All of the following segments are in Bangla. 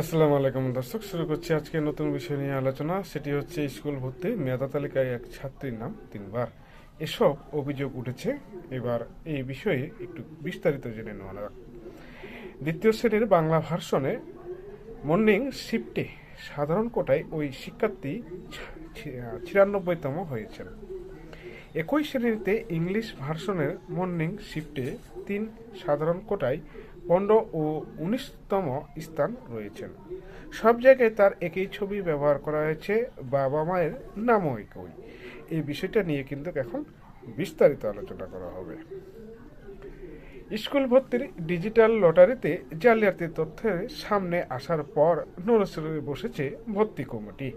আসসালামু আলাইকুম দর্শক, শুরু করছি আজকে নতুন বিষয় নিয়ে আলোচনা। সেটি হচ্ছে স্কুল ভর্তি মেধা তালিকায় এক ছাত্রীর নাম তিনবার। এসব অভিযোগ উঠেছে। এবার এই বিষয়ে একটু বিস্তারিত জেনে নেওয়া যাক। দ্বিতীয় শ্রেণির বাংলা ভার্সনে মর্নিং শিফটে সাধারণ কোটায় ওই শিক্ষার্থী ছিয়ানব্বইতম হয়েছেন। একই শ্রেণীতে ইংলিশ ভার্সনের মর্নিং শিফটে তিন সাধারণ কোটায় পনেরো ও উনিশতম স্থান রয়েছেন। সব জায়গায় তার একই ছবি ব্যবহার করা হয়েছে, বাবা মায়ের নামও একই। এই বিষয়টা নিয়ে কিন্তু এখন বিস্তারিত আলোচনা করা হবে। স্কুল ভর্তির ডিজিটাল লটারিতে জালিয়াতির তথ্যের সামনে আসার পর নড়েচড়ে বসেছে ভর্তি কমিটি।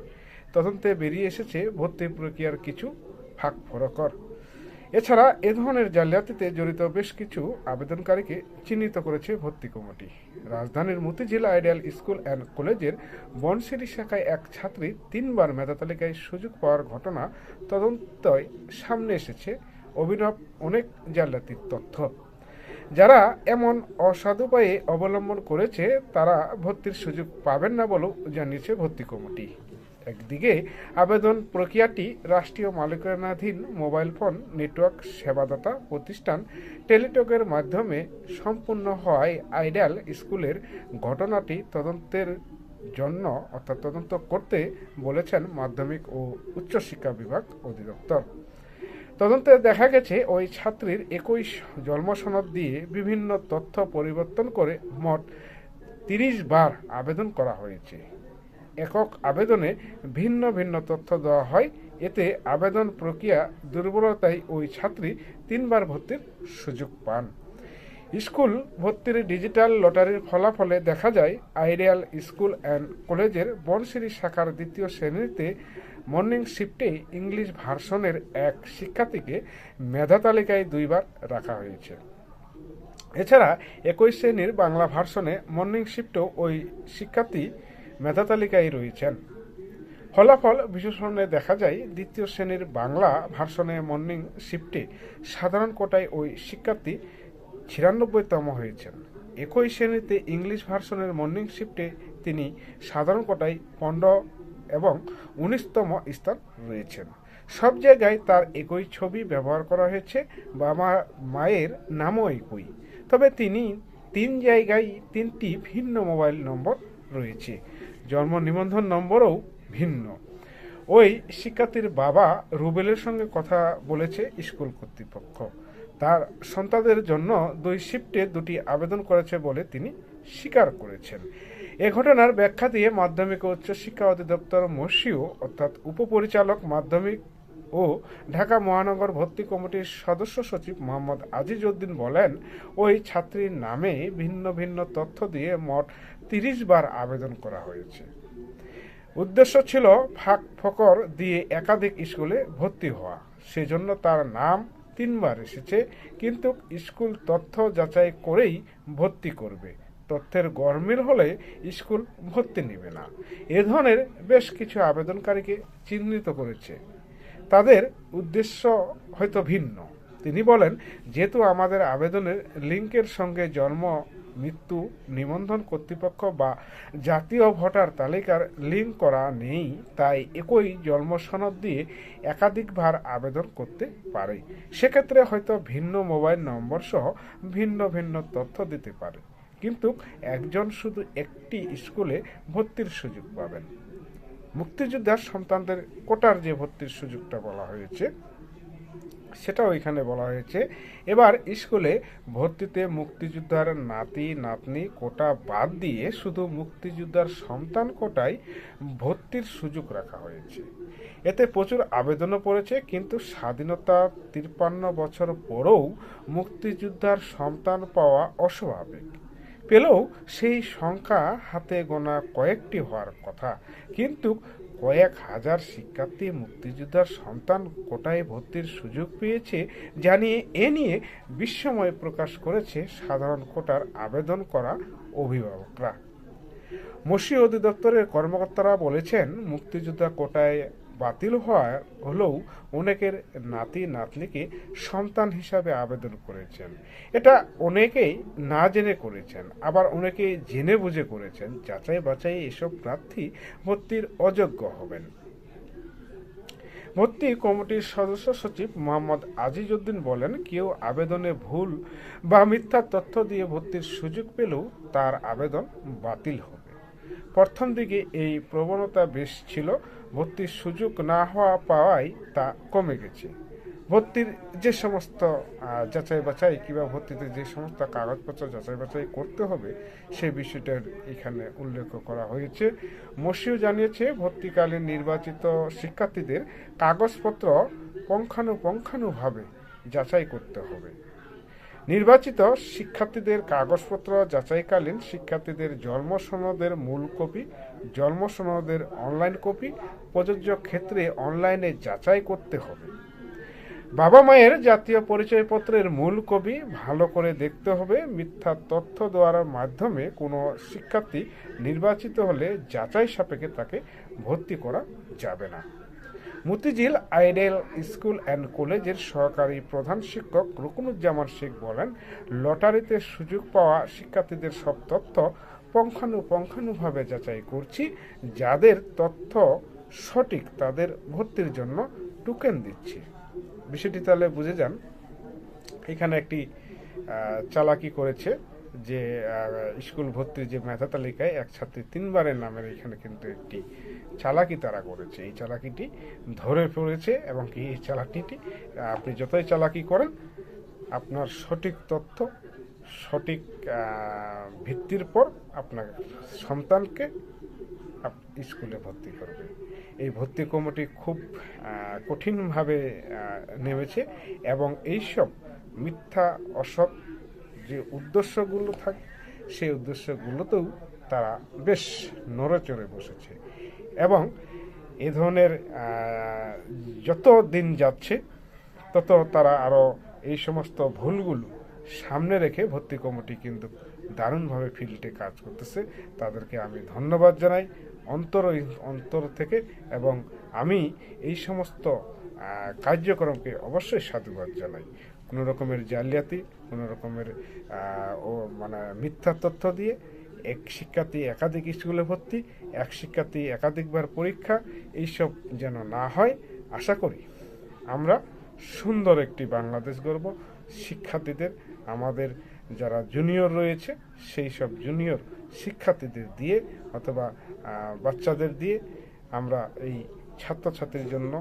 তদন্তে বেরিয়ে এসেছে ভর্তি প্রক্রিয়ার কিছু ফাঁক ফরকর। এছাড়া এ ধরনের জালিয়াতিতে জড়িত বেশ কিছু আবেদনকারীকে চিহ্নিত করেছে ভর্তি কমিটি। রাজধানীর মতিঝিল আইডিয়াল স্কুল অ্যান্ড কলেজের বনশিরি শাখায় এক ছাত্রী তিনবার মেধা তালিকায় সুযোগ পাওয়ার ঘটনা তদন্তয় সামনে এসেছে। অভিনব অনেক জালিয়াতির তথ্য। যারা এমন অসাধুপায়ে অবলম্বন করেছে, তারা ভর্তির সুযোগ পাবেন না বলেও জানিয়েছে ভর্তি কমিটি। একদিকে আবেদন প্রক্রিয়াটি রাষ্ট্রীয় মালিকানাধীন মোবাইল ফোন নেটওয়ার্ক সেবাদাতা প্রতিষ্ঠান টেলিটকের মাধ্যমে সম্পূর্ণ হওয়ায় আইডিয়াল স্কুলের ঘটনাটি তদন্তের জন্য, অর্থাৎ তদন্ত করতে বলেছেন মাধ্যমিক ও উচ্চশিক্ষা বিভাগ অধিদপ্তর। তদন্তে দেখা গেছে, ওই ছাত্রীর একই জন্মসনদ দিয়ে বিভিন্ন তথ্য পরিবর্তন করে মোট তিরিশ বার আবেদন করা হয়েছে। একক আবেদনে ভিন্ন ভিন্ন তথ্য দেওয়া হয়। এতে আবেদন প্রক্রিয়া দুর্বলতায় ওই ছাত্রী তিনবার ভর্তির সুযোগ পান। স্কুল ভর্তির ডিজিটাল লটারির ফলাফলে দেখা যায় আইডিয়াল স্কুল অ্যান্ড কলেজের বনশিরি শাখার দ্বিতীয় শ্রেণীতে মর্নিং শিফটে ইংলিশ ভার্সনের এক শিক্ষার্থীকে মেধা তালিকায় দুইবার রাখা হয়েছে। এছাড়া একই শ্রেণির বাংলা ভার্সনে মর্নিং শিফটেও ওই শিক্ষার্থী মেধা তালিকায় রয়েছেন। ফলাফল বিশ্লেষণে দেখা যায়, দ্বিতীয় শ্রেণির বাংলা ভার্সনে মর্নিং শিফটে সাধারণ কোটায় ওই শিক্ষার্থী ছিয়ানব্বইতম হয়েছেন। একই শ্রেণীতে ইংলিশ ভার্সনের মর্নিং শিফটে তিনি সাধারণ কোটায় পনেরো এবং উনিশতম স্থান রয়েছেন। সব জায়গায় তার একই ছবি ব্যবহার করা হয়েছে, বাবা মায়ের নামও একই। তবে তিনি তিন জায়গায় তিনটি ভিন্ন মোবাইল নম্বর রয়েছে। জন্ম নিবন্ধন নম্বরও ভিন্ন। ওই শিক্ষার্থীর বাবা রুবেলের সঙ্গে কথা বলেছে স্কুল কর্তৃপক্ষ। তার সন্তানদের জন্য দুই শিফটে দুটি আবেদন করেছে বলে তিনি স্বীকার করেছেন। এ ঘটনার ব্যাখ্যা দিয়ে মাধ্যমিক ও উচ্চশিক্ষা অধিদপ্তর মসিও অর্থাৎ উপপরিচালক মাধ্যমিক ও ঢাকা মহানগর ভর্তি কমিটির সদস্য সচিব মোহাম্মদ আজিজ উদ্দিন বলেন, ওই ছাত্রীর নামে ভিন্ন ভিন্ন তথ্য দিয়ে মোট তিরিশ বার আবেদন করা হয়েছে। উদ্দেশ্য ছিল ফাঁক ফকর দিয়ে একাধিক স্কুলে ভর্তি হওয়া। সেজন্য তার নাম তিনবার এসেছে, কিন্তু স্কুল তথ্য যাচাই করেই ভর্তি করবে। তথ্যের গরমিল হলে স্কুল ভর্তি নেবে না। এ ধরনের বেশ কিছু আবেদনকারীকে চিহ্নিত করেছে। তাদের উদ্দেশ্য হয়তো ভিন্ন। তিনি বলেন, যেহেতু আমাদের আবেদনের লিঙ্কের সঙ্গে জন্ম, মৃত্যু, নিবন্ধন কর্তৃপক্ষ বা জাতীয় ভোটার তালিকার লিঙ্ক করা নেই, তাই একই জন্ম সনদ দিয়ে একাধিকবার আবেদন করতে পারে। সেক্ষেত্রে হয়তো ভিন্ন মোবাইল নম্বর সহ ভিন্ন ভিন্ন তথ্য দিতে পারে। কিন্তু একজন শুধু একটি স্কুলে ভর্তির সুযোগ পাবেন। মুক্তিযোদ্ধার সন্তানদের কোটার যে ভর্তির সুযোগটা বলা হয়েছে, সেটাও এখানে বলা হয়েছে। এবার স্কুলে ভর্তিতে মুক্তিযোদ্ধার নাতি, নাতনি কোটা বাদ দিয়ে শুধু মুক্তিযোদ্ধার সন্তান কোটায় ভর্তির সুযোগ রাখা হয়েছে। এতে প্রচুর আবেদনও পড়েছে, কিন্তু স্বাধীনতা তিপ্পান্ন বছর পরেও মুক্তিযোদ্ধার সন্তান পাওয়া অস্বাভাবিক। পেলেও সেই সংখ্যা হাতে গোনা কয়েকটি হওয়ার কথা। কিন্তু কয়েক হাজার শিক্ষার্থী মুক্তিযোদ্ধার সন্তান কোটায় ভর্তির সুযোগ পেয়েছে জানিয়ে এ নিয়ে বিস্ময় প্রকাশ করেছে সাধারণ কোটার আবেদন করা অভিভাবকরা। মসি অধিদপ্তরের কর্মকর্তারা বলেছেন, মুক্তিযোদ্ধা কোটায় বাতিল হওয়া হলেও অনেকের নাতি নাতনিকে সন্তান হিসাবে আবেদন করেছেন। এটা অনেকেই না জেনে করেছেন, আবার অনেকেই জেনে বুঝে করেছেন, যাচাই বাছাই এসব প্রার্থী ভর্তির অযোগ্য হবেন। ভর্তি কমিটির সদস্য সচিব মোহাম্মদ আজিজউদ্দিন বলেন, কেউ আবেদনে ভুল বা মিথ্যা তথ্য দিয়ে ভর্তির সুযোগ পেলেও তার আবেদন বাতিল হবে। প্রথম দিকে এই প্রবণতা বেশ ছিল ভর্তির সুযোগ না হওয়া পাওয়ায় তা কমে গেছে। ভর্তির যে সমস্ত যাচাই বাছাই কিংবা ভর্তিতে যে সমস্ত কাগজপত্র যাচাই বাছাই করতে হবে সেই বিষয়টার এখানে উল্লেখ করা হয়েছে। মসিও জানিয়েছে, ভর্তিকালীন নির্বাচিত শিক্ষার্থীদের কাগজপত্র পঙ্খানুপঙ্খানুভাবে যাচাই করতে হবে। নির্বাচিত শিক্ষার্থীদের কাগজপত্র যাচাইকালীন শিক্ষার্থীদের জন্ম সনদের মূল কপি, জন্ম সনদের অনলাইন কপি, প্রযোজ্য ক্ষেত্রে অনলাইনে যাচাই করতে হবে। বাবা মায়ের জাতীয় পরিচয়পত্রের মূল কপি ভালো করে দেখতে হবে। মিথ্যা তথ্য দেওয়ার মাধ্যমে কোনো শিক্ষার্থী নির্বাচিত হলে যাচাই সাপেক্ষে তাকে ভর্তি করা যাবে না। মতিঝিল আইডেল স্কুল অ্যান্ড কলেজের সহকারী প্রধান শিক্ষক রুকনুজ্জামান শেখ বলেন, লটারিতে সুযোগ পাওয়া শিক্ষার্থীদের সব তথ্য পঙ্খানুপঙ্খানুভাবে যাচাই করছি। যাদের তথ্য সঠিক তাদের ভর্তির জন্য টোকেন দিচ্ছি। বিষয়টি তাহলে বুঝে যান। এখানে একটি চালাকি করেছে যে স্কুল ভর্তির যে মেধা তালিকায় এক ছাত্রী তিনবারের নামের এখানে কিন্তু একটি চালাকি তারা করেছে। এই চালাকিটি ধরে পড়েছে এবং কি এই চালাকিটি, আপনি যতই চালাকি করেন, আপনার সঠিক তথ্য, সঠিক ভিত্তির পর আপনার সন্তানকে স্কুলে ভর্তি করবে। এই ভর্তি কমিটি খুব কঠিনভাবে নেমেছে এবং এইসব মিথ্যা, অসৎ যে উদ্দেশ্যগুলো থাকে, সেই উদ্দেশ্যগুলোতেও তারা বেশ নড়েচড়ে বসেছে। এবং এ ধরনের যত দিন যাচ্ছে, তত তারা আরও এই সমস্ত ভুলগুলো সামনে রেখে ভর্তি কমিটি কিন্তু দারুণভাবে ফিল্ডে কাজ করতেছে। তাদেরকে আমি ধন্যবাদ জানাই অন্তর অন্তর থেকে এবং আমি এই সমস্ত কার্যক্রমকে অবশ্যই সাধুবাদ জানাই। কোনো রকমের জালিয়াতি, কোনো রকমের ও মানে মিথ্যা তথ্য দিয়ে এক শিক্ষার্থী একাধিক স্কুলে ভর্তি, এক শিক্ষার্থী একাধিকবার পরীক্ষা, এইসব যেন না হয়, আশা করি আমরা সুন্দর একটি বাংলাদেশ গড়ব। শিক্ষার্থীদের, আমাদের যারা জুনিয়র রয়েছে, সেই সব জুনিয়র শিক্ষার্থীদের দিয়ে অথবা বাচ্চাদের দিয়ে আমরা এই ছাত্রছাত্রীর জন্য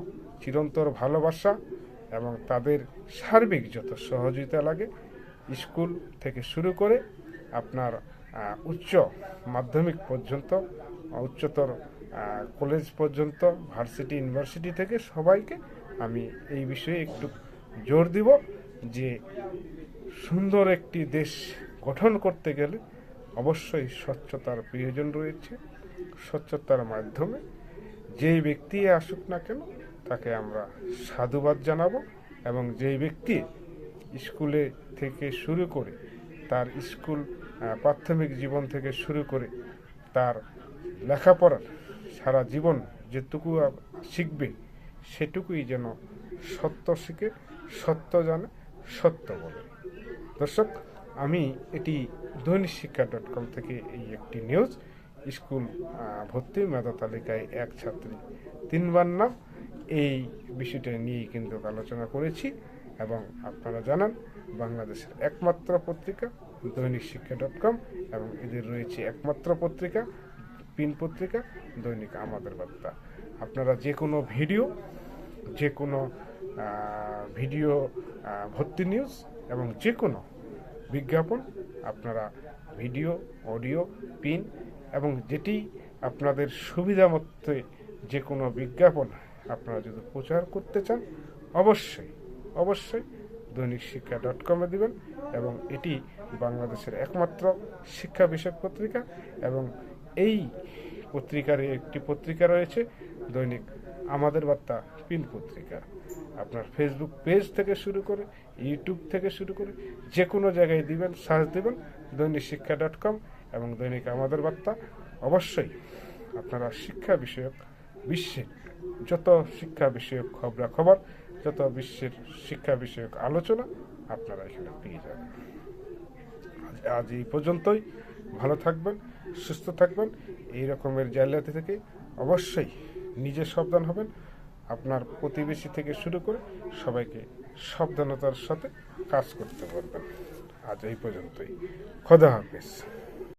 চিরন্তর ভালোবাসা এবং তাদের সার্বিক যত সহযোগিতা লাগে, স্কুল থেকে শুরু করে আপনার উচ্চ মাধ্যমিক পর্যন্ত উচ্চতর কলেজ পর্যন্ত, ভার্সিটি, ইউনিভার্সিটি থেকে সবাইকে আমি এই বিষয়ে একটু জোর দিব যে সুন্দর একটি দেশ গঠন করতে গেলে অবশ্যই স্বচ্ছতার প্রয়োজন রয়েছে। স্বচ্ছতার মাধ্যমে যেই ব্যক্তি আসুক না কেন তাকে আমরা সাধুবাদ জানাব এবং যেই ব্যক্তি স্কুলে থেকে শুরু করে তার স্কুল প্রাথমিক জীবন থেকে শুরু করে তার লেখাপড়ার সারা জীবন যেটুকু শিখবে, সেটুকুই যেন সত্য শিখে, সত্য জানে, সত্য বলে। দর্শক, আমি এটি দৈনিক শিক্ষা ডট কম থেকে এই একটি নিউজ। স্কুল ভর্তি মেধা তালিকায় এক ছাত্রী, তিনবার নাম। এই বিষয়টা নিয়েই কিন্তু আলোচনা করেছি এবং আপনারা জানান, বাংলাদেশের একমাত্র পত্রিকা দৈনিক শিক্ষা ডট কম এবং এদের রয়েছে একমাত্র পত্রিকা, পিন পত্রিকা, দৈনিক আমাদের বার্তা। আপনারা যে কোনো ভিডিও, যে কোনো ভিডিও ভর্তি নিউজ এবং যে কোনো বিজ্ঞাপন আপনারা ভিডিও, অডিও, পিন এবং যেটি আপনাদের সুবিধা মতো যে কোনো বিজ্ঞাপন আপনারা যদি প্রচার করতে চান, অবশ্যই অবশ্যই দৈনিক শিক্ষা ডট কমে দেবেন এবং এটি বাংলাদেশের একমাত্র শিক্ষা বিষয়ক পত্রিকা এবং এই পত্রিকার একটি পত্রিকা রয়েছে, দৈনিক আমাদের বার্তা পিন পত্রিকা। আপনার ফেসবুক পেজ থেকে শুরু করে ইউটিউব থেকে শুরু করে যে কোনো জায়গায় দিবেন সার্চ দিবেন, দৈনিক শিক্ষা ডট কম এবং দৈনিক আমাদের বার্তা। অবশ্যই আপনারা শিক্ষা বিষয়ক, বিশ্বের যত শিক্ষা বিষয়ক খবরাখবর, যত বিশ্বের শিক্ষা বিষয়ক আলোচনা আপনারা এখানে পেয়ে যাবেন। আজ এই পর্যন্তই। ভালো থাকবেন, সুস্থ থাকবেন। এই রকমের জালিয়াতি থেকে অবশ্যই নিজে সাবধান হবেন। আপনার প্রতিবেশী থেকে শুরু করে সবাইকে সাবধানতার সাথে কাজ করতে পারবেন আজ এই পর্যন্তই। খোদা হাফেজ।